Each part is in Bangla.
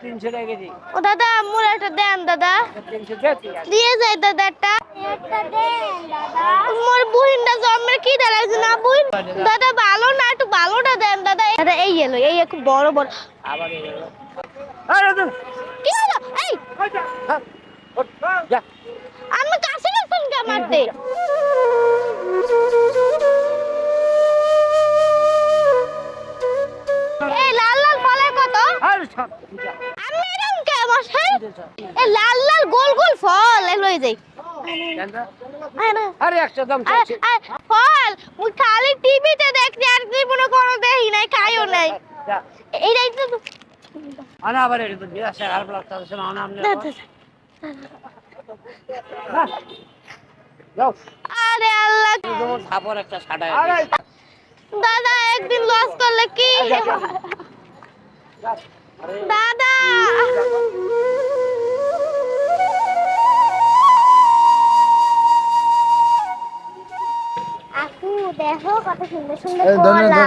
তিনশো টাকা কেজি। ও দাদা মোর একটা দেন দাদা। দিয়ে যাই দাদা একটা। মোর বুহিনটা জন্মের কি দাঁড়াইছে না বুহিন? দাদা ভালো না একটু ভালোটা দেন দাদা। দাদা এই এলো এই বড় বড়। আবার এই গেলো। কি হলো? এই! হ্যাঁ, ওঠ, যা। আমি কাছে কে মারতে? এই লাল লাল ফলের কত? আরে সব, এই লাল লাল গোল গোল ফল এগুলো যাই আরে একশো দাম। ফল মুই খালি টিভিতে দেখছি আর জীবনে কোনো দেখি নাই খাইও নাই। এইটাই তো আনা আবার এটা তো বিরাশে আর ব্লক আনা আমনে আরে আল্লাহ। থাপর একটা দাদা একদিন লস করলে কি? দাদা! আপু দেখো কত সুন্দর সুন্দর কলা।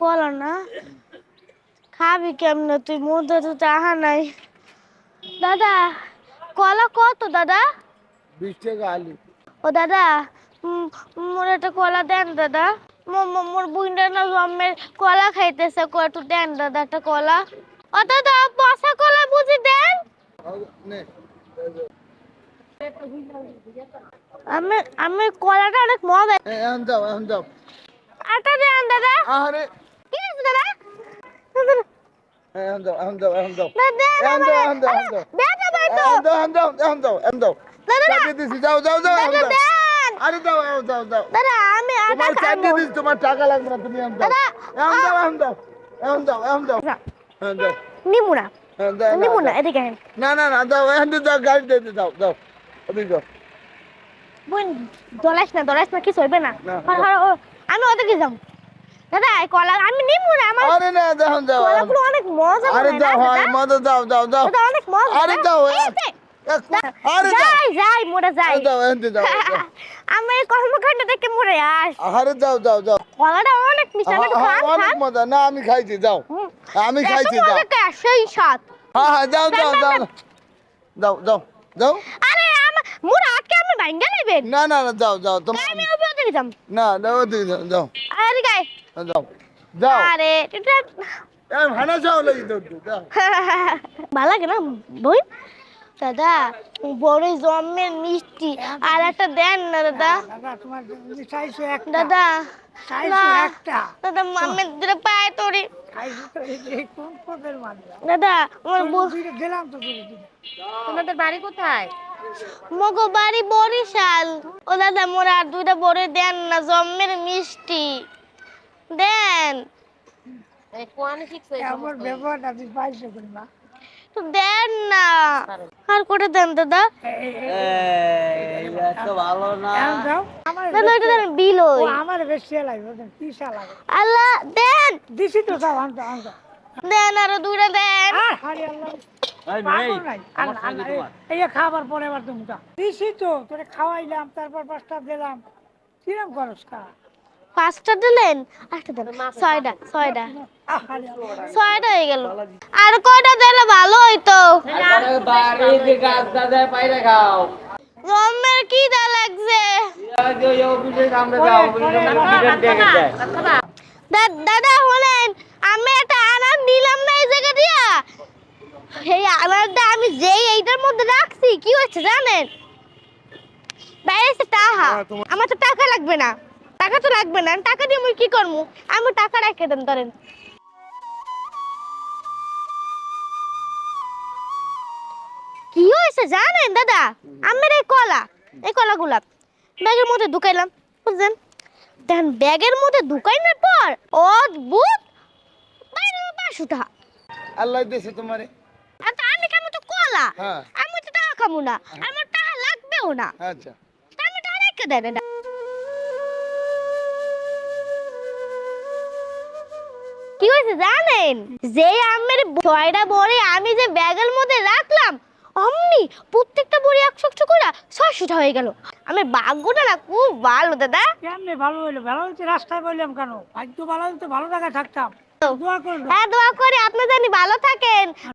কলা না? খাবি কেমনে? তুই মধ্যে তো চাহা নাই। দাদা কলা কত দাদা? বিশ টাকা আলু। ও দাদা উম, মোর একটা কলা দেন দাদা। মোর বুইন্ডা না জন্মের কলা খাইতেছে একটু দেন দাদা একটা কলা ও দাদা পচা কলা বুঝি দেন আমি আমি কলাটা অনেক মজা এখন যাও এখন যাও আটা দেন দাদা আরে কি আছে দাদা এখন যাও এখন যাও এখন যাও এখন যাও এখন যাও এখন যাও দেন না ভাই তো এখন যাও এখন যাও এখন যাও দাদা দিছি যাও যাও যাও এখন দাদা যাও দেন আরে যাও যাও যাও দাদা আমি তোমার চাকরি দিছি তোমার টাকা লাগবে না তুমি এখন দাদা, এখন যাও এখন যাও এখন যাও এখন যাও নিমু না। নিমু না এদিকে। না না না যাও এখন যাও গাড়ি দিয়ে যাও যাও ওদিকে যাও বোন দলাইস না দলাইস না কিছু হইবে না। আমি ওদিকে যাব। দাদা এই কলা আমি নিমু না আমার আরে না যাও যাও এখন। কলাগুলো অনেক মজা আরে মনে হয়? মজা যাও যাও যাও দাদা অনেক মজা আরে না? আরে যাই যাই মোরা যাই। যাও যাও। আমি এই কর্মকাণ্ড দেখে মরে আস। আরে যাও যাও যাও। কলাটা অনেক মিষ্টি আমি একটু খান অনেক খান। মজা। না আমি খাইছি যাও। আমি খাইছি যাও। মজা কে? সেই স্বাদ হ্যাঁ হ্যাঁ যাও যাও যাও যাও যাও। যাও আরে আমার মোর আটকে আমি ভাঙ্গা নেবেন? না না না যাও যাও তোমার আমি ওপরে ওদিকে যাম। না যাও ওদিকে যাও যাও। আরে গাই যাও। যাও। আরে এটা এই যাও লাগি তো যাও। ভালো লাগে না বই? দাদা বড় জন্মের মিষ্টি। আর একটা দেন না দাদা। দাদা মামের দিলে পায়ে তোরে আমার গেলাম তো তোমাদের বাড়ি কোথায়? মগো বাড়ি বরিশাল। ও দাদা মোর আর দুইটা বড় দেন না জন্মের মিষ্টি। দেন। আমার পাইছো তো দেন। আর করে দেন দাদা। তো ভালো না ওইটা দেন বিল আমার বেশি লাগবে ওদের লাগে। আল্লাহ দেন। দিছি তো সব আনতো আনতো। দেন আরও দুইটা দেন। আর হারি আল্লাহ। খাবার পরে এবার তুমি। দিছি তো তোরে খাওয়াইলাম তারপর পাঁচটা দিলাম। কিরম খরচ খা? পাঁচটা দিলেন? আটটা দেন ছয়টা ছয়টা। ছয়টা হয়ে গেল। আর কয়টা দিলে ভালো হইতো? জন্মের কি দা লাগছে? দাদা হলেন আমি একটা আনার নিলাম না এই জায়গা দিয়া? এই আনারটা আমি যেই এইটার মধ্যে রাখছি কি হচ্ছে জানেন? বাইরে টাকা আমার তো টাকা লাগবে না। টাকা তো লাগবে না টাকা দিয়ে আমি কি করব? আমি টাকা রেখে দেন ধরেন। কি হয়েছে জানেন দাদা? আমার এই কলা এই কলাগুলা ব্যাগের মধ্যে ঢুকাইলাম বুঝলেন? দেখেন ব্যাগের মধ্যে ঢুকাইনোর পর অদ্ভুত! বাইরে টাকা আল্লাহ দিয়েছে তোমারে। আর তা আমি কেমন তো কলা? হ্যাঁ। আমি তো টাকা কামু না আমার টাকা লাগবেও না। আচ্ছা। আমি টাকা রেখে দেন কি হয়েছে জানেন? যে আমের ছয়টা বড়ি আমি যে ব্যাগের মধ্যে রাখলাম অমনি প্রত্যেকটা বড়ি একশো একশো করে ছয়শোটা হয়ে গেল। আমার ভাগ্যটা না খুব ভালো দাদা। কেমনে ভালো হইল? ভালো হচ্ছে রাস্তায় বললাম কেন? ভাগ্য ভালো হতো ভালো জায়গায় থাকতাম। দোয়া করো হ্যাঁ দোয়া করি আপনি জানি ভালো